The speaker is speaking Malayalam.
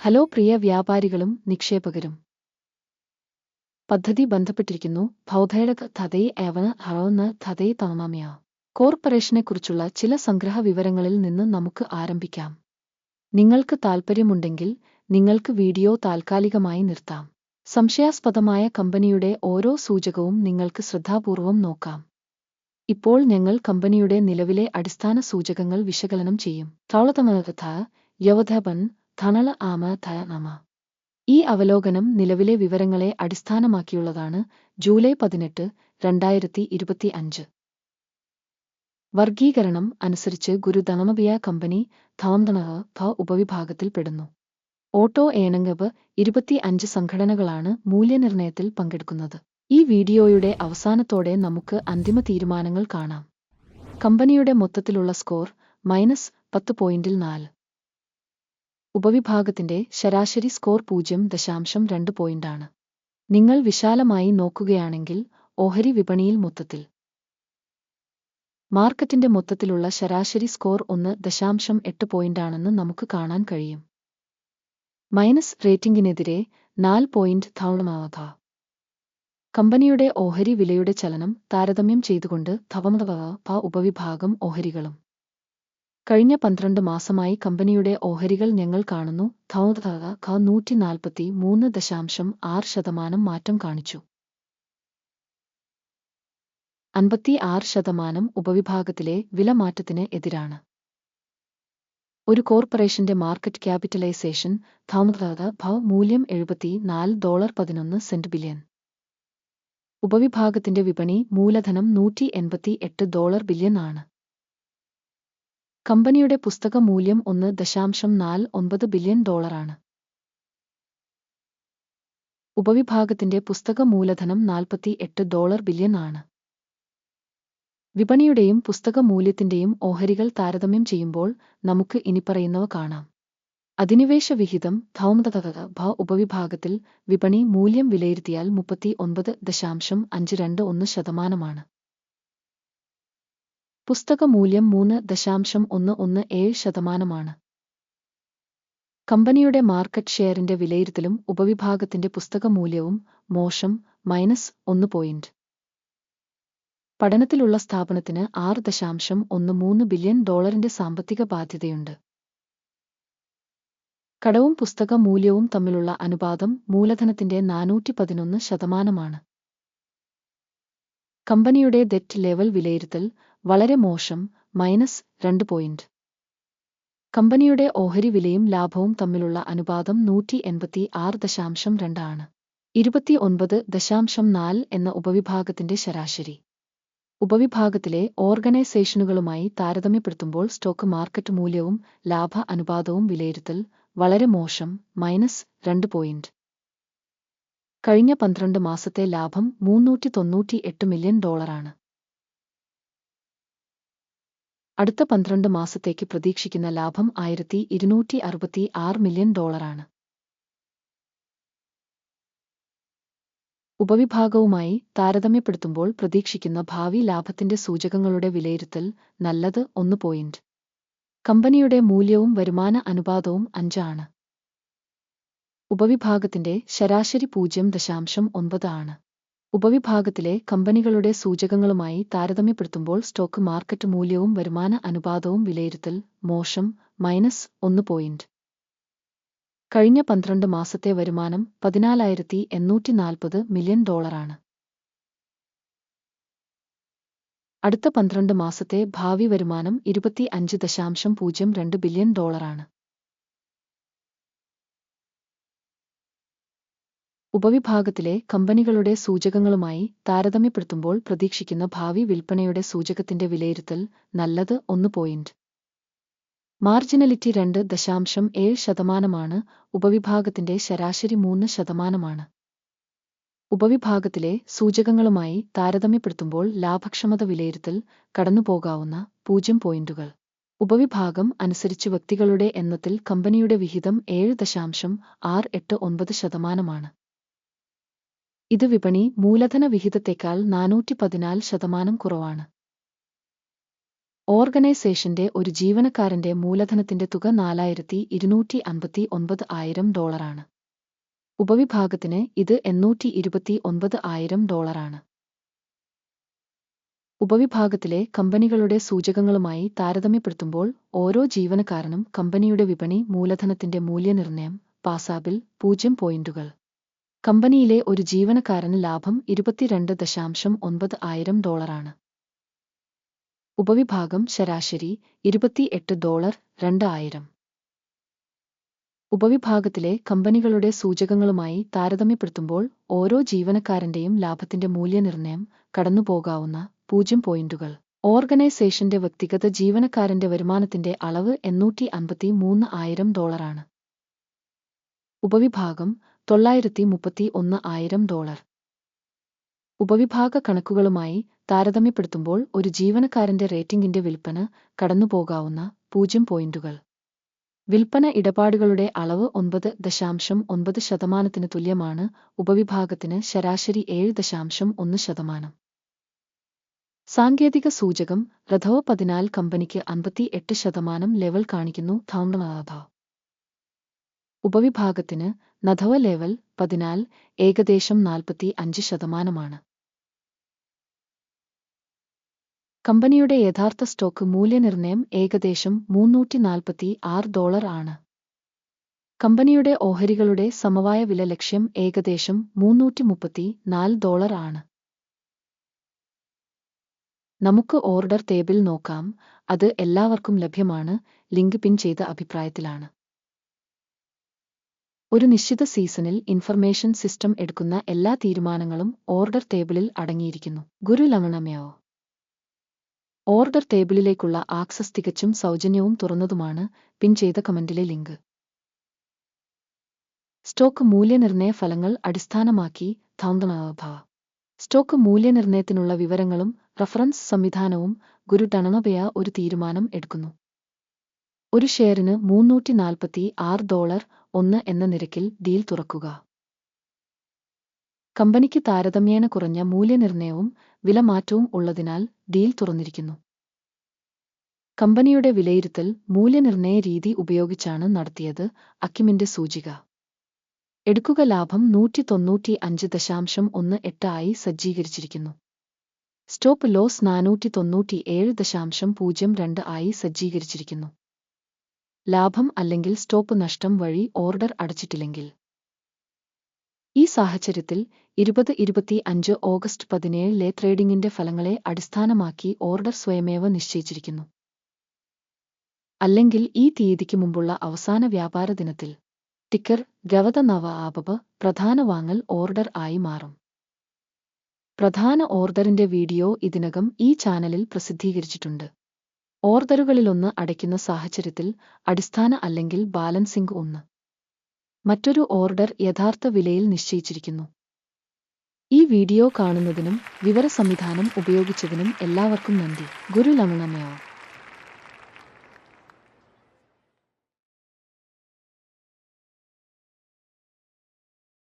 ഹലോ പ്രിയ വ്യാപാരികളും നിക്ഷേപകരും. പദ്ധതി ബന്ധപ്പെട്ടിരിക്കുന്നു. ഭൗതയുടെ തതൈ ഏവന ഹറോന്ന് തതൈ തണമാമിയ കോർപ്പറേഷനെക്കുറിച്ചുള്ള ചില സംഗ്രഹ വിവരങ്ങളിൽ നിന്ന് നമുക്ക് ആരംഭിക്കാം. നിങ്ങൾക്ക് താൽപ്പര്യമുണ്ടെങ്കിൽ നിങ്ങൾക്ക് വീഡിയോ താൽക്കാലികമായി നിർത്താം. സംശയാസ്പദമായ കമ്പനിയുടെ ഓരോ സൂചകവും നിങ്ങൾക്ക് ശ്രദ്ധാപൂർവം നോക്കാം. ഇപ്പോൾ ഞങ്ങൾ കമ്പനിയുടെ നിലവിലെ അടിസ്ഥാന സൂചകങ്ങൾ വിശകലനം ചെയ്യും. തൗളതമഥ യവധപൻ ധനള ആമ ധ നമ. ഈ അവലോകനം നിലവിലെ വിവരങ്ങളെ അടിസ്ഥാനമാക്കിയുള്ളതാണ് ജൂലൈ പതിനെട്ട് രണ്ടായിരത്തി ഇരുപത്തി അഞ്ച് വർഗീകരണം അനുസരിച്ച് ഗുരു ധനമബിയ കമ്പനി ധാംധണഹ ഭ ഉപവിഭാഗത്തിൽപ്പെടുന്നു ഓട്ടോ ഏണങ്കബ് ഇരുപത്തി അഞ്ച് സംഘടനകളാണ് മൂല്യനിർണയത്തിൽ പങ്കെടുക്കുന്നത്. ഈ വീഡിയോയുടെ അവസാനത്തോടെ നമുക്ക് അന്തിമ തീരുമാനങ്ങൾ കാണാം. കമ്പനിയുടെ മൊത്തത്തിലുള്ള സ്കോർ മൈനസ് പത്ത് പോയിന്റിൽ നാല്. ഉപവിഭാഗത്തിന്റെ ശരാശരി സ്കോർ പൂജ്യം ദശാംശം രണ്ട് പോയിന്റാണ് നിങ്ങൾ വിശാലമായി നോക്കുകയാണെങ്കിൽ ഓഹരി വിപണിയിൽ മൊത്തത്തിൽ. മാർക്കറ്റിന്റെ മൊത്തത്തിലുള്ള ശരാശരി സ്കോർ ഒന്ന് ദശാംശം എട്ട് പോയിന്റാണെന്ന് നമുക്ക് കാണാൻ കഴിയും. മൈനസ് റേറ്റിംഗിനെതിരെ നാല് പോയിന്റ് ധവണമാവുക കമ്പനിയുടെ ഓഹരി വിലയുടെ ചലനം താരതമ്യം ചെയ്തുകൊണ്ട് ധവമതവ ഉപവിഭാഗം ഓഹരികളും. കഴിഞ്ഞ പന്ത്രണ്ട് മാസമായി കമ്പനിയുടെ ഓഹരികൾ ഞങ്ങൾ കാണുന്നു. ധൗതക ഖ നൂറ്റി നാൽപ്പത്തി മൂന്ന് ദശാംശം ആറ് ശതമാനം മാറ്റം കാണിച്ചു. അൻപത്തി ആറ് ശതമാനം ഉപവിഭാഗത്തിലെ വിലമാറ്റത്തിന് എതിരാണ്. ഒരു കോർപ്പറേഷന്റെ മാർക്കറ്റ് ക്യാപിറ്റലൈസേഷൻ ധൗമത ഭ മൂല്യം എഴുപത്തി നാല് ഡോളർ പതിനൊന്ന് സെന്റ് ബില്യൺ. ഉപവിഭാഗത്തിന്റെ വിപണി മൂലധനം നൂറ്റി എൺപത്തി എട്ട് ഡോളർ ബില്യൺ ആണ്. കമ്പനിയുടെ പുസ്തക മൂല്യം ഒന്ന് ദശാംശം നാല് ഒൻപത് ബില്യൺ ഡോളറാണ്. ഉപവിഭാഗത്തിന്റെ പുസ്തക മൂലധനം നാൽപ്പത്തി എട്ട് ഡോളർ ബില്യൺ ആണ്. വിപണിയുടെയും പുസ്തക മൂല്യത്തിന്റെയും ഓഹരികൾ താരതമ്യം ചെയ്യുമ്പോൾ നമുക്ക് ഇനിപ്പറയുന്നവ കാണാം. അധിനിവേശ വിഹിതം ഭൗമതക ഭ ഉപവിഭാഗത്തിൽ വിപണി മൂല്യം വിലയിരുത്തിയാൽ മുപ്പത്തി ഒൻപത് ദശാംശം അഞ്ച് രണ്ട് ഒന്ന് ശതമാനമാണ്. പുസ്തക മൂല്യം മൂന്ന് ദശാംശം ഒന്ന് ഒന്ന് ഏഴ് ശതമാനമാണ്. കമ്പനിയുടെ മാർക്കറ്റ് ഷെയറിന്റെ വിലയിരുത്തലും ഉപവിഭാഗത്തിന്റെ പുസ്തക മൂല്യവും മോശം മൈനസ് ഒന്ന് പോയിന്റ്. പഠനത്തിലുള്ള സ്ഥാപനത്തിന് ആറ് ദശാംശം ഒന്ന് മൂന്ന് ബില്യൺ ഡോളറിന്റെ സാമ്പത്തിക ബാധ്യതയുണ്ട്. കടവും പുസ്തക മൂല്യവും തമ്മിലുള്ള അനുപാതം മൂലധനത്തിന്റെ നാനൂറ്റി പതിനൊന്ന് ശതമാനമാണ്. കമ്പനിയുടെ ഡെറ്റ് ലെവൽ വിലയിരുത്തൽ വളരെ മോശം മൈനസ് രണ്ട് പോയിന്റ്. കമ്പനിയുടെ ഓഹരി വിലയും ലാഭവും തമ്മിലുള്ള അനുപാതം നൂറ്റി എൺപത്തി ആറ് ദശാംശം രണ്ടാണ് ഇരുപത്തി ഒൻപത് ദശാംശം നാല് എന്ന ഉപവിഭാഗത്തിന്റെ ശരാശരി. ഉപവിഭാഗത്തിലെ ഓർഗനൈസേഷനുകളുമായി താരതമ്യപ്പെടുത്തുമ്പോൾ സ്റ്റോക്ക് മാർക്കറ്റ് മൂല്യവും ലാഭ അനുപാതവും വിലയിരുത്തൽ വളരെ മോശം മൈനസ് രണ്ട് പോയിന്റ്. കഴിഞ്ഞ പന്ത്രണ്ട് മാസത്തെ ലാഭം മൂന്നൂറ്റി തൊണ്ണൂറ്റി എട്ട് മില്യൺ ഡോളറാണ്. അടുത്ത പന്ത്രണ്ട് മാസത്തേക്ക് പ്രതീക്ഷിക്കുന്ന ലാഭം ആയിരത്തി ഇരുന്നൂറ്റി അറുപത്തി ആറ് മില്യൺ ഡോളറാണ്. ഉപവിഭാഗവുമായി താരതമ്യപ്പെടുത്തുമ്പോൾ പ്രതീക്ഷിക്കുന്ന ഭാവി ലാഭത്തിന്റെ സൂചകങ്ങളുടെ വിലയിരുത്തൽ നല്ലത് ഒന്ന് പോയിന്റ്. കമ്പനിയുടെ മൂല്യവും വരുമാന അനുപാതവും അഞ്ചാണ്. ഉപവിഭാഗത്തിന്റെ ശരാശരി പൂജ്യം ദശാംശം ഒൻപത് ആണ്. ഉപവിഭാഗത്തിലെ കമ്പനികളുടെ സൂചകങ്ങളുമായി താരതമ്യപ്പെടുത്തുമ്പോൾ സ്റ്റോക്ക് മാർക്കറ്റ് മൂല്യവും വരുമാന അനുപാതവും വിലയിരുത്തൽ മോശം മൈനസ് ഒന്ന് പോയിന്റ്. കഴിഞ്ഞ പന്ത്രണ്ട് മാസത്തെ വരുമാനം പതിനാലായിരത്തി എണ്ണൂറ്റി നാൽപ്പത് മില്യൺ ഡോളറാണ് അടുത്ത പന്ത്രണ്ട് മാസത്തെ ഭാവി വരുമാനം ഇരുപത്തി അഞ്ച് ദശാംശം പൂജ്യം രണ്ട് ബില്യൺ ഡോളറാണ് ഉപവിഭാഗത്തിലെ കമ്പനികളുടെ സൂചകങ്ങളുമായി താരതമ്യപ്പെടുത്തുമ്പോൾ പ്രതീക്ഷിക്കുന്ന ഭാവി വിൽപ്പനയുടെ സൂചകത്തിന്റെ വിലയിരുത്തൽ നല്ലത് ഒന്ന് പോയിന്റ് മാർജിനലിറ്റി രണ്ട് ദശാംശം ഏഴ് ശതമാനമാണ് ഉപവിഭാഗത്തിന്റെ ശരാശരി മൂന്ന് ശതമാനമാണ്. ഉപവിഭാഗത്തിലെ സൂചകങ്ങളുമായി താരതമ്യപ്പെടുത്തുമ്പോൾ ലാഭക്ഷമത വിലയിരുത്തൽ കടന്നുപോകാവുന്ന പൂജ്യം പോയിന്റുകൾ ഉപവിഭാഗം അനുസരിച്ച് വ്യക്തികളുടെ എണ്ണത്തിൽ കമ്പനിയുടെ വിഹിതം ഏഴ് ദശാംശം ആറ് എട്ട് ഒൻപത് ശതമാനമാണ്. ഇത് വിപണി മൂലധന വിഹിതത്തേക്കാൾ നാനൂറ്റി പതിനാല് ശതമാനം കുറവാണ്. ഓർഗനൈസേഷന്റെ ഒരു ജീവനക്കാരന്റെ മൂലധനത്തിന്റെ തുക നാലായിരത്തി ഇരുന്നൂറ്റി അൻപത്തി ഒൻപത് ആയിരം ഡോളറാണ്. ഉപവിഭാഗത്തിന് ഇത് എണ്ണൂറ്റി ഇരുപത്തി ഒൻപത് ആയിരം ഡോളറാണ്. ഉപവിഭാഗത്തിലെ കമ്പനികളുടെ സൂചകങ്ങളുമായി താരതമ്യപ്പെടുത്തുമ്പോൾ ഓരോ ജീവനക്കാരനും കമ്പനിയുടെ വിപണി മൂലധനത്തിന്റെ മൂല്യനിർണയം പാസാബിൽ പൂജ്യം പോയിന്റുകൾ. കമ്പനിയിലെ ഒരു ജീവനക്കാരന് ലാഭം ഇരുപത്തിരണ്ട് ദശാംശം ഒൻപത് ആയിരം ഡോളറാണ്. ഉപവിഭാഗം ശരാശരി ഇരുപത്തിയെട്ട് ഡോളർ രണ്ട് ആയിരം. ഉപവിഭാഗത്തിലെ കമ്പനികളുടെ സൂചകങ്ങളുമായി താരതമ്യപ്പെടുത്തുമ്പോൾ ഓരോ ജീവനക്കാരന്റെയും ലാഭത്തിന്റെ മൂല്യനിർണയം കടന്നുപോകാവുന്ന പൂജ്യം പോയിന്റുകൾ. ഓർഗനൈസേഷന്റെ വ്യക്തിഗത ജീവനക്കാരന്റെ വരുമാനത്തിന്റെ അളവ് എണ്ണൂറ്റി അൻപത്തി മൂന്ന് ആയിരം ഡോളറാണ്. ഉപവിഭാഗം തൊള്ളായിരത്തി മുപ്പത്തി ഒന്ന് ആയിരം ഡോളർ. ഉപവിഭാഗ കണക്കുകളുമായി താരതമ്യപ്പെടുത്തുമ്പോൾ ഒരു ജീവനക്കാരന്റെ റേറ്റിംഗിന്റെ വിൽപ്പന കടന്നുപോകാവുന്ന പൂജ്യം പോയിന്റുകൾ. വിൽപ്പന ഇടപാടുകളുടെ അളവ് ഒൻപത് ദശാംശം ഒൻപത് ശതമാനത്തിന് തുല്യമാണ് ഉപവിഭാഗത്തിന് ശരാശരി ഏഴ് ദശാംശം ഒന്ന് ശതമാനം. സാങ്കേതിക സൂചകം റഥവ പതിനാല് കമ്പനിക്ക് അൻപത്തി എട്ട് ശതമാനം ലെവൽ കാണിക്കുന്നു ധൗണ്ടമാഭ ഉപവിഭാഗത്തിന് നധവ ലെവൽ പതിനാൽ ഏകദേശം നാൽപ്പത്തി അഞ്ച് ശതമാനമാണ്. കമ്പനിയുടെ യഥാർത്ഥ സ്റ്റോക്ക് മൂല്യനിർണയം ഏകദേശം മുന്നൂറ്റി നാൽപ്പത്തി ആറ് ഡോളർ ആണ്. കമ്പനിയുടെ ഓഹരികളുടെ സമവായ വില ലക്ഷ്യം ഏകദേശം മുന്നൂറ്റി മുപ്പത്തി നാല് ഡോളർ ആണ്. നമുക്ക് ഓർഡർ ടേബിൾ നോക്കാം. അത് എല്ലാവർക്കും ലഭ്യമാണ്. ലിങ്ക് പിൻ ചെയ്ത അഭിപ്രായത്തിലാണ്. ഒരു നിശ്ചിത സീസണിൽ ഇൻഫർമേഷൻ സിസ്റ്റം എടുക്കുന്ന എല്ലാ തീരുമാനങ്ങളും ഓർഡർ ടേബിളിൽ അടങ്ങിയിരിക്കുന്നു. ഗുരു ലവണമ്യാവോ ഓർഡർ ടേബിളിലേക്കുള്ള ആക്സസ് തികച്ചും സൗജന്യവും തുറന്നതുമാണ് പിൻ ചെയ്ത കമന്റിലെ ലിങ്ക് സ്റ്റോക്ക് മൂല്യനിർണയ ഫലങ്ങൾ അടിസ്ഥാനമാക്കി ധൗന്തമാഭ സ്റ്റോക്ക് മൂല്യനിർണയത്തിനുള്ള വിവരങ്ങളും റഫറൻസ് സംവിധാനവും ഗുരു ടണണബയ ഒരു തീരുമാനം എടുക്കുന്നു. ഒരു ഷെയറിന് മുന്നൂറ്റി നാൽപ്പത്തി ആറ് ഡോളർ ഒന്ന് എന്ന നിരക്കിൽ ഡീൽ തുറക്കുക. കമ്പനിക്ക് താരതമ്യേന കുറഞ്ഞ മൂല്യനിർണയവും വിലമാറ്റവും ഉള്ളതിനാൽ ഡീൽ തുറന്നിരിക്കുന്നു. കമ്പനിയുടെ വിലയിരുത്തൽ മൂല്യനിർണയ രീതി ഉപയോഗിച്ചാണ് നടത്തിയത് അക്കിമിന്റെ സൂചിക. എടുക്കുക ലാഭം നൂറ്റി തൊണ്ണൂറ്റി അഞ്ച് ദശാംശം ഒന്ന് എട്ടായി സജ്ജീകരിച്ചിരിക്കുന്നു. സ്റ്റോപ്പ് ലോസ് നാനൂറ്റി തൊണ്ണൂറ്റി ഏഴ് ദശാംശം പൂജ്യം രണ്ട് ആയി സജ്ജീകരിച്ചിരിക്കുന്നു. ലാഭം അല്ലെങ്കിൽ സ്റ്റോപ്പ് നഷ്ടം വഴി ഓർഡർ അടച്ചിട്ടില്ലെങ്കിൽ. ഈ സാഹചര്യത്തിൽ ഇരുപത് ഇരുപത്തി അഞ്ച് ഓഗസ്റ്റ് പതിനേഴിലെ ട്രേഡിംഗിന്റെ ഫലങ്ങളെ അടിസ്ഥാനമാക്കി ഓർഡർ സ്വയമേവ നിശ്ചയിച്ചിരിക്കുന്നു. അല്ലെങ്കിൽ ഈ തീയതിക്ക് മുമ്പുള്ള അവസാന വ്യാപാര ദിനത്തിൽ ടിക്കർ ഗവത നവ ആപബ് പ്രധാന വാങ്ങൽ ഓർഡർ ആയി മാറും. പ്രധാന ഓർഡറിന്റെ വീഡിയോ ഇതിനകം ഈ ചാനലിൽ പ്രസിദ്ധീകരിച്ചിട്ടുണ്ട്. ഓർഡറുകളിലൊന്ന് അടയ്ക്കുന്ന സാഹചര്യത്തിൽ അടിസ്ഥാന അല്ലെങ്കിൽ ബാലൻസിംഗ് ഒന്ന്. മറ്റൊരു ഓർഡർ യഥാർത്ഥ വിലയിൽ നിശ്ചയിച്ചിരിക്കുന്നു. ഈ വീഡിയോ കാണുന്നതിനും വിവര സംവിധാനം ഉപയോഗിച്ചതിനും എല്ലാവർക്കും നന്ദി. ഗുരു ലമണമയോ